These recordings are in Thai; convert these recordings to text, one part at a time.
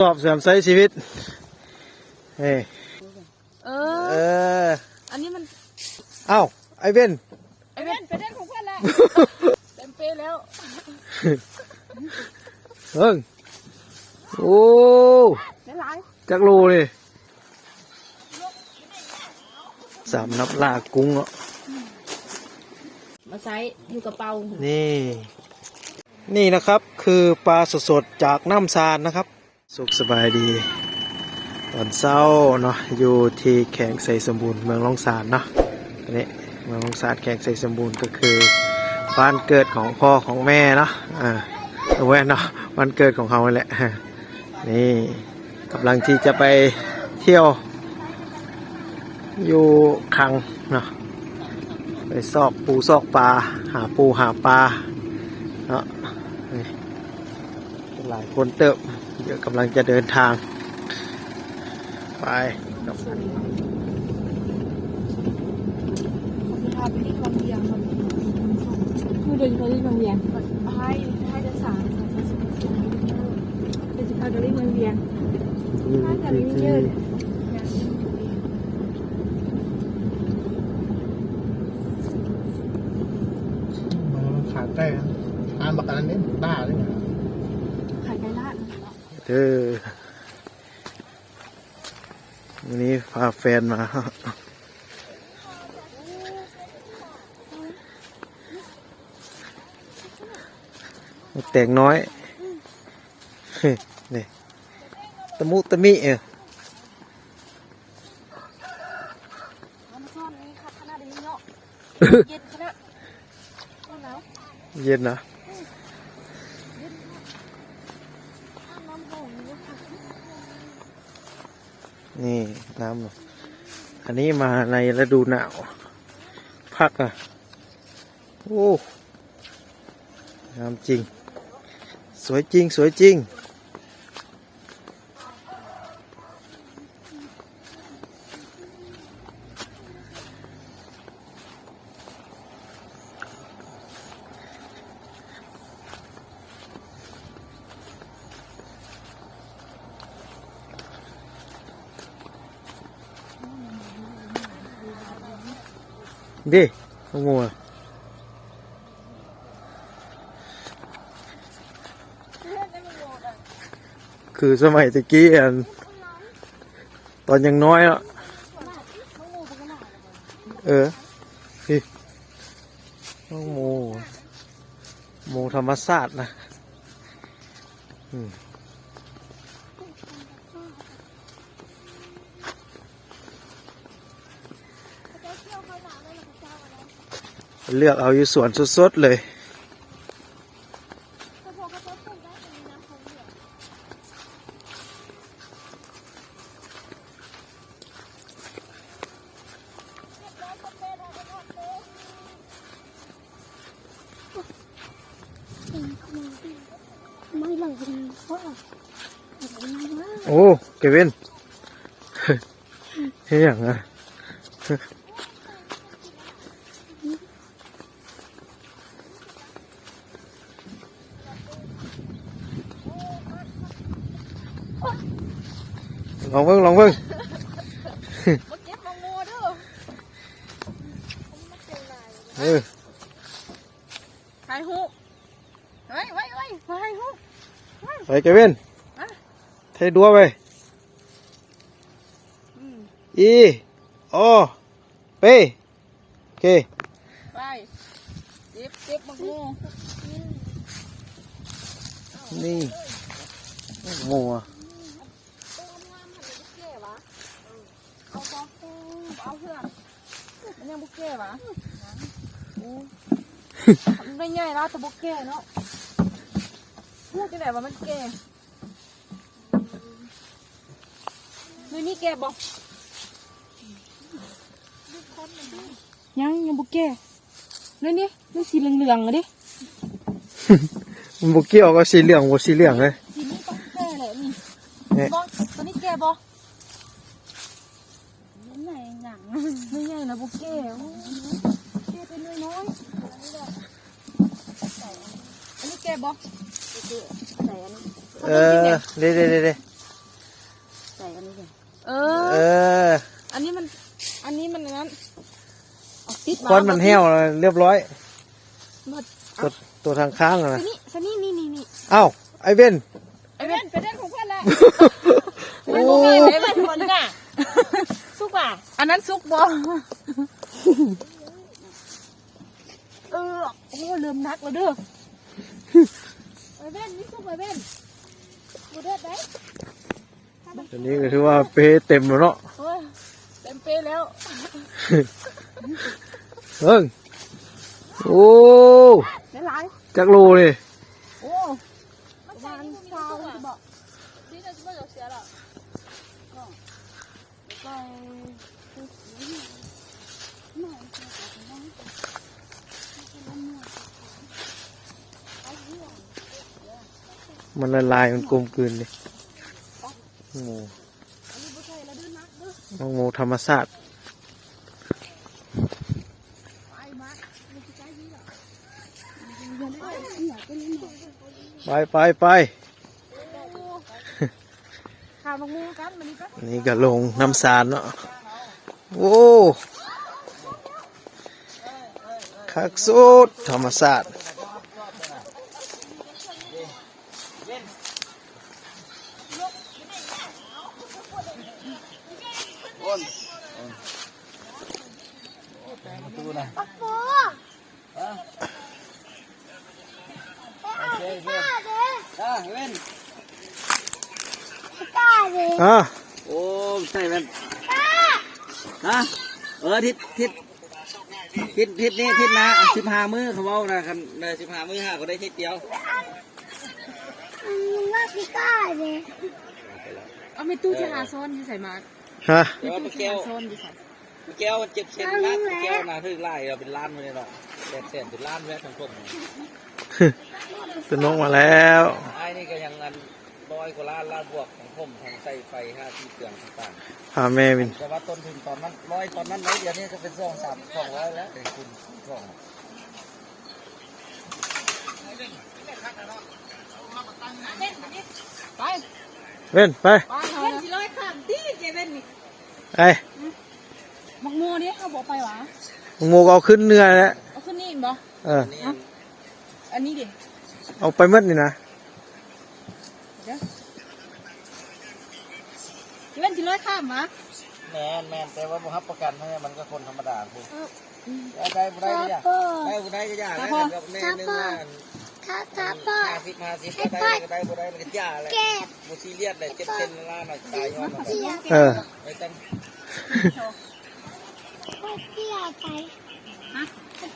สอบเสริมใช้ชีวิตเฮ้ยเอเอออ อันนี้มัน เอ้า ไอเบนไอ้เว้นไปเล่นของเพื่อนแล้วเต็มเปแล้วเอิงโอ้ได้หลายจักรูเลยสามนับลากุ้งเนาะมาใช้อยู่กระเป๋า นี่ นี่นะครับคือปลาสดๆจากน้ำซานนะครับ สุขสบายดี ตอนเช้าเนาะอยู่ที่แข่งใสสมบูรณ์เมืองลองสานเนาะอันนี้เมืองลองสานแข่งใสสมบูรณ์ก็คือบ้านเกิดของพ่อของแม่เนาะอ่าเอาไว้เนาะวันเกิดของเขาแหละนี่กำลังที่จะไปเที่ยว อยู่คังเนาะไปซอกปูซอกปลาหาปูหาปลาเนาะนี่หลายคนเติบ เดี๋ยวกำลังจะเดินทาง ไปครับพาไปที่คลองเวียงครับคือเดินไปที่คลองเวียงให้ให้เดินสายเป็นสิพาไปที่คลองเวียงน่าจะไม่ยืดมันขาดใกล้นะอ่านบักอันนี้บ้าเลยนะ ขายไก่ลาด เออวันนี้พาแฟนมา แต่งน้อยนี่ตะมุตะมิเออน้ำซ่อนนี้ค่ะขนาดนี้เนาะเย็นขนาดหนาวเย็นนะ น้ำหงนี่ค่ะ นี่น้ำน่ะอันนี้มาในฤดูหนาวพักอะโอ้น้ำจริง สวยจริง สวยจริง ดิโอ้โหคือสมัยตะกี้อันตอนยังน้อยอะเออพี่น้โมโมธรรมศาสตร์นะ อืม เลือกเอาอยู่สวนสดๆเลยไม่หลังดีว่าโอ้ เกวินเฮ้ยอย่างอะ ลองเพิ่งลองเพิ่งมาเก็บมังโมเด้อเออถ่ายหูไว้ไว้ไว้ถ่ายหูไปเกวินเทดัวไปอืมอีโอเปโอเคไปเก็บเก็บมังโมนี่โมอะ เอาปอ เอาเพื่อนมันยังบุกเก้วะโอ้มันไม่ใหญ่แล้วแต่บุกเก้เนาะพูดจะไหนว่ามันเก้นี่นี่แกบอกยังยังบุกเก้นี่นี่นี่สีเหลืองๆอะดิมันบุกเกี่ยวกับสีเหลืองบสีเหลืองเลยสีนี้ต้องแก้แหละนี่เนี่ยบอตัวนี้แก้บอ ไหนหนังไม่ใหญ่นะบุกเก้โอ้แก้เป็นน้อยๆอันนี้แก้บอใส่อันนี้เออเด้เด้เด้เด้เอเอออ อันนี้มัน อันนี้มันอันนั้นเอาติดควันมันแห้วแล้วเรียบร้อยหมดตัวตัวทางข้างอะสนะนี่สนี่นี่นี่นี่เอ้าไอเบนไอ้เล่นไปเล่นของเพื่อนละโอ้ไอ้เล่นคนน่ะ ซุกอะ อันนั้นซุกบอเออโอ้เริ่มนักแล้วเด้อไอ้เล่นนี่ซุกไอ้เล่นบูเด็ดได้อันนี้ก็ถือว่าเปเต็มแล้วเนาะโอ้ยเต็มเป๊ะแล้วเอิ้งโอ้ได้หลายจักโลเลยโอ้ประมาณเช้าบอกนี่จะไม่ยกเสียหรอกก็ก็ มันละลายมันกลมกลืนเลยโอ้โหน้องโมธรรมศาสตร์ไปไปไปข่าวมังมูกันมันนี่ก็นี่ก็ลงน้ำสารเนาะโอ้ คักสุดธรรมศาสตร์อะเว้นอะโอ้ใช่เว้นฮะเออทิศทิศ ทิศทิศนี้ทิศนะสิบห้ามือเขาบอกนะคันเลยสิบห้ามือห้าก็ได้ทิศเดียวเอาไม่ตู้ที่หาซ้อนที่ใส่มาฮะแต่ว่าตู้ปลาที่แก้วหาซ้อนที่ใส่ปลาแก้วเจ็บเซนนะปลาแก้วนะถึงไล่เราเป็นล้านเลยเนาะแสนแสนเป็นล้านแวะทั้งคนตัวน้องมาแล้วไอ้นี่ก็ยังอัน ร้อยกว่าล้านล้านบวกของผมทางใส่ไฟห้าที่เครื่องต่างพาแม่วินๆแต่ว่าต้นทุนตอนนั้นร้อยตอนนั้นร้อยเดียวนี่ก็เป็นสองสามสองร้อยแล้วเป็นคุณสองไปเว้นไปไปเล่นสิร้อยข้ามที่เจเว่นนี่ไอ้มังมูนี่เขาบอกไปหวะโมก็เอาขึ้นเนื้อแล้วเอาขึ้นนี่บ่เออนี่อันนี้ดิเอาไปหมดนี่นะ เดี๋ยว เจเว่นสิร้อยข้ามะแมนแมนแต่ว่าบ่รับประกันให้มันก็คนธรรมดาคุณได้บ่ได้ก็ยากได้บ่ได้ก็ยากแล้กับแน่นึงว่าถ้าถ้าพ่อ ห้าสิบห้าสิบก็ได้ก็ได้บ่ได้มันก็ยากแหละเก็บบ่ซีเรียสเลยเจ็บเส้นล้านหน่อยตายย้อนมาเกี่ยเออไอ้ตั้งพ่อเกี่ยไปฮะ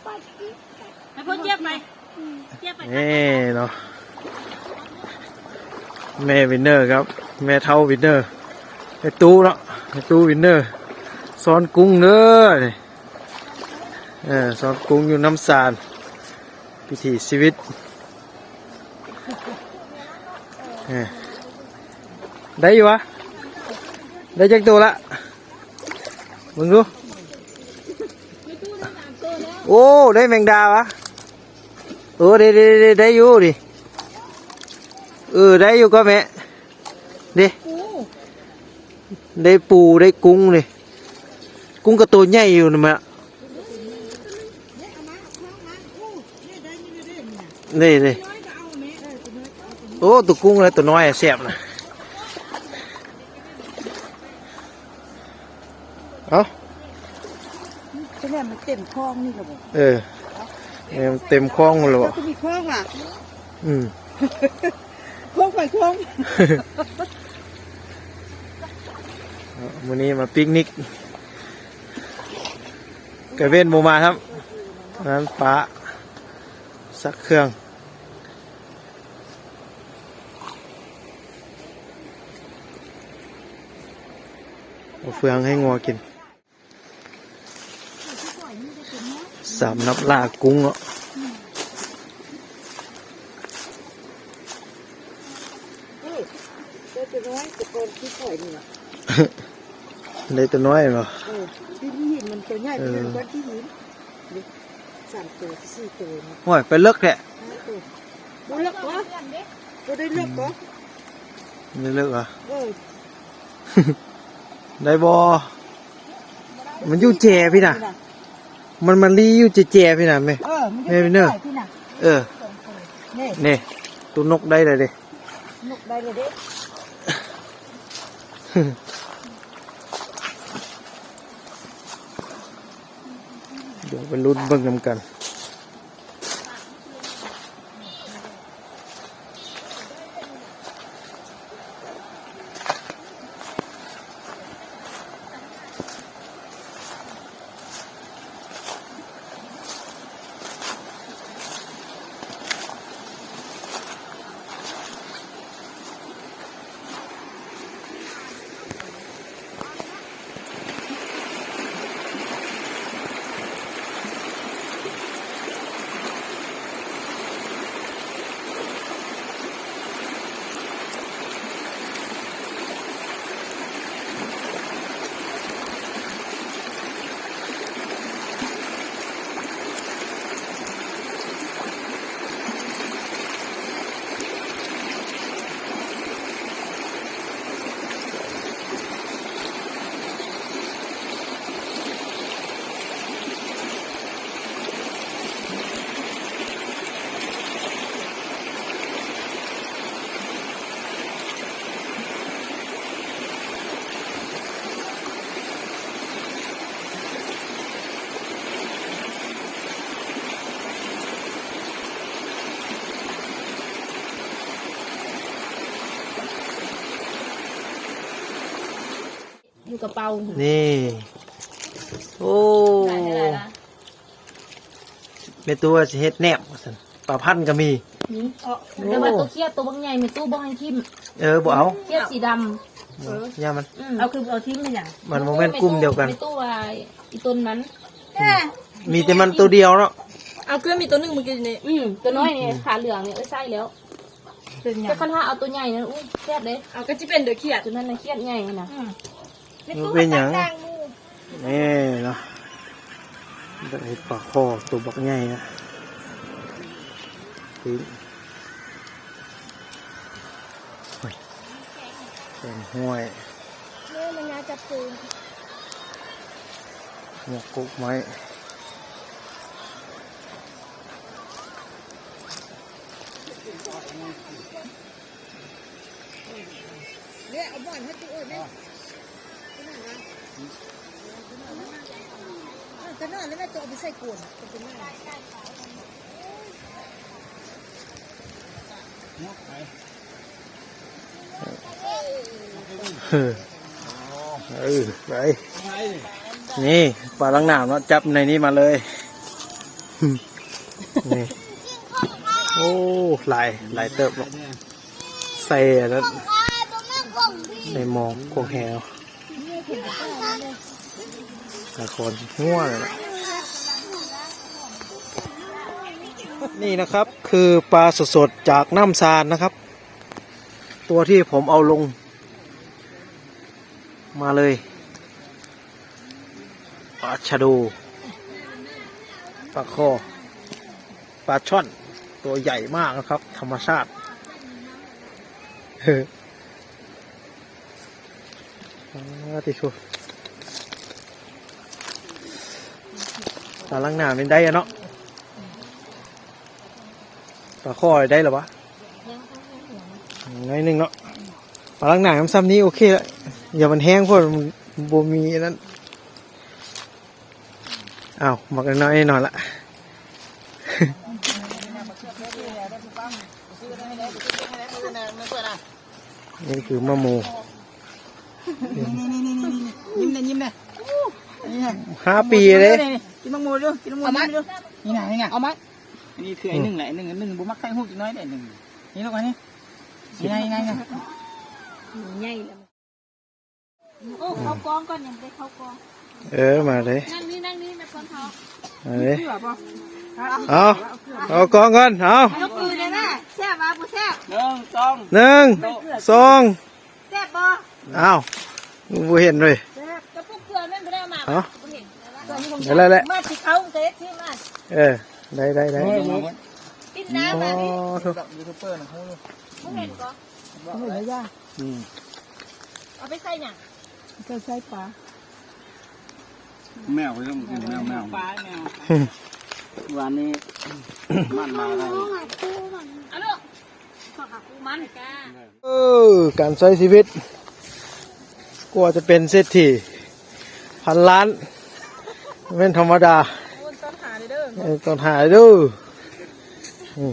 พ่อเกี่ยวให้พ่อเจี๊ยบไปเจี๊ยบไปนี่เนาะแม่วินเนอร์ครับ แม่เท่าวินเนอร์ ไอตู้เนาะไอตู้วินเนอร์ซ้อนกุ้งเนื้อนี่เออซ้อนกุ้งอยู่น้ำสารพิธีชีวิตได้อยู่วะได้จักตัวละมึงดูโอ้ได้แมงดาวะเออได้ได้ได้ได้อยู่ดิเออได้อยู่ก็แม่ด้ ได้ปูได้กุ้งเลยกุ้งกระตัวใหญ่อยู่นะแม่นี่นี่โอ้ตัวกุ้งอะไรตัวน้อยอะแซ่บนะเอาใช่ไหมมันเต็มคลองนี่กับผมเออเนี่ยมันเต็มคลองหมดเลยก็วะจะมีคลองอะอืมคลองไปคลอง วันนี้มาปิกนิกกระเว้นโมมาครับนั้นป้าสักเครื่องเอาเฟืองให้งัวกินสามนับลากุ้งเนาะเด็กน้อยตะโกนที่ข่อยนี่ แหละได้ตัวน้อยเหรอเออที่หินมันตัวใหญ่เป็นก้อนที่หินนี่สามตัวสี่ตัวนะโอ้ยไปเลิกแหละห้าตัวดูเลือกวะก็ได้เลือกวะไม่เลิกเหรอเออได้บอมันอยู่แจพี่น่ะ มันมันรีอยู่แจแจพี่น่ะแม่เออมันแม่พี่เนอร์พี่น่ะเออนี่นี่ตัวนกได้เลยดินกได้เลยเด้ เดี๋ยวไปลุ้นเบิ่งนำกัน อยู่กระเป๋านี่ โอ้ได้เท่าไหร่ละในตัวสิเฮ็ดแนบว่าซั่นปลาพันธุ์ก็มีนี่แต่ว่าตัวเครียดตัวบางใหญ่มีตู้บางให้ทิมเออบ่เอาเครียดสีดย่ามันำเอาคือเอาทิมมันอย่างมันบ่แม่นกลุ่มเดียวกัน มีตู้อะไรอีต้นนั้น มีแต่มันตัวเดียวเนาะเอาเครื่องมีตัวหนึ่งเมื่อกี้นี่อืมตัวน้อยเนี่ยขาเหลืองเนี่ยเอ้ยไส้แล้วเป็นไงแต่คันถ้าเอาตัวใหญ่เนี่ยอุ้ยเครียดเลยเอาก็จะเป็นเดือดเขียดตัวนั้นน่ะเครียดใหญ่นะมั นเป็นหยังนี่เนาะได้ปลาคอตัวบักใหญ่นะคือโอ้ยเป็นห้วยเมื่อมันน่าจะปืนหมวกกุกไม้ จะนอนแล้วแม่ตัวเอาไปใส่กวนเป็นไงเออเออไปนี่ปลาลังหนามเนาะจับในนี้มาเลยนี่โอ้หลายหลายเติบใส่อันนั้วตัวแม่กล่องพี่ในมองกวงแหว หลายคนง่วงนี่นะครับคือปลาสดๆจากน้ำซานนะครับ ตัวที่ผมเอาลง มาเลยปลาชะโดูปลาคอปลาช่อนตัวใหญ่มากนะครับ ธรรมชาติเฮ้ ติชูปลาลังหนาเป็นได้อะเนาะปลาคอได้หรอวะน้อยหนึ่งเนาะปลาลังหนาซ้ำนี้โอเคแล้วอย่ามันแห้งพราะมันบ่มีอันนั้นอ้าวหมักน้อยหน่อยละนี่คือมะมยิ้มเลยยิ้มเลยนี่ไง ห้าปีเลย กินมังโมดูกินมังโมดูนี่ไงนี่ไงเอาไหมอันนี้คือไอ้หนึ่งแหละไอ้หนึ่งไอ้หนึ่งบุมักไข่หูกินน้อยแต่หนึ่งนี่ลูกอันนี้นี่ไงนี่ไงใหญ่แล้วโอ้เข้ากองก่อนยังไม่ได้เข้ากองเออมาเลยนั่งนี่นั่งนี่นะคนเขามาเลยเอาเอากองก่อนเอายกมือเลยนะแซ่บวะปูแซ่บหนึ่งสองหนึ่งสองแซ่บบ่เอาบ่เห็นเลยแซ่บกระปุกเกลือแม่ไม่ได้เอามาเอาบ่เห็ นตอนนี้ผมได้แล้วแหละมาสิเขาเตะที่มาเออได้ได้ได้ปิ้นน้ำมาพี่โอ้โหยูทูบเบอร์นะเขาบ่เห็นก็ไม่เลยย่าอืมเอาไปใส่หยังเคยใช้ปลาแมวไปต้องกินแมวแมวปลาแมววันนี้มันมาอะไรน้องหาคู่มันเอาลูกขอหากูมันกาเออการใช้ชีวิตกลัวจะเป็นเศรษฐีพันล้าน เป็นธรรมดาโอนต้นหาเลยเด้อเอ้ยต้องหายดูนี่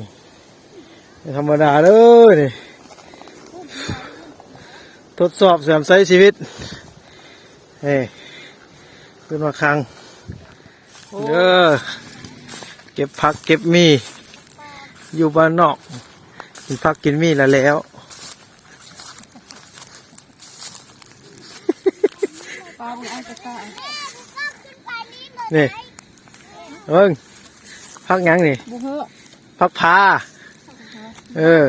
ไม่ธรรมดาเด้อนี่ทดสอบเสื่อมใช้ชีวิตเฮ้ยขึ้นมาครังเด้อเก็บผักเก็บมี อยู่บ้านนอกกินผักกินมีแล้วแล้ว ปลาบุญอันตะกร้า นี่เอิงพักหยังนี่พักพาเออ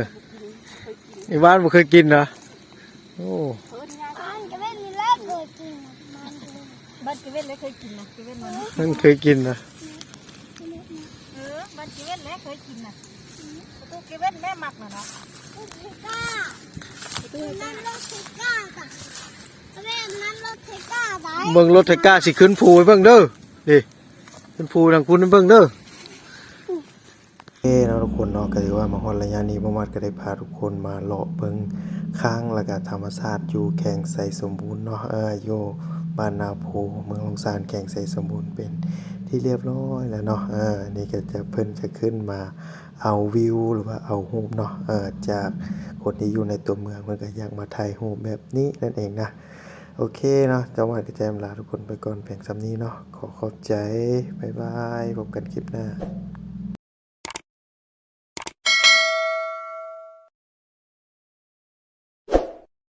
อีบ้านบ่เคยกินเหรอโอ้อันจะไม่มีเคยกินบ้านเกเว่นเลยเคยกินนะเกเว่นมันมันเคยกินเหรอเออบ้านเกเว่นเลยเคยกินนะประตูเกเว่นแม่หมักนะเนาะลูกเทก้านั่นรถเทก้าจ้ะแม่นั่นรถเทก้าไหนเบิ่งรถไถกล้าสิขึ้นภูให้เบิ่งเด้อ ดิขึ้นภูทางคุณให้เบิ่งเด้อเอ้เราะทุกคนเนาะก็ถือว่ามาฮอดระยะนี้บ่มัดก็ได้พาทุกคนมาเลาะเบิ่งค้างแล้วก็ธรรมชาติอยู่แข่งใสสมบูรณ์เนาะเอออยู่บ้านนาโพเมืองลงสานแข่งใสสมบูรณ์เป็นที่เรียบร้อยแล้วเนาะเออนี่ก็จะเพิ่นจะขึ้นมาเอาวิวหรือว่าเอารูปเนาะเออจากคนที่อยู่ในตัวเมืองมันก็อยากมาถ่ายรูปแบบนี้นั่นเองนะ โอเคเนาะจังหวะที่แจมลาทุกคนไปก่อนเพียงซ้ำนี้เนาะขอขอบใจ บ๊ายบาย พบกันคลิปหน้า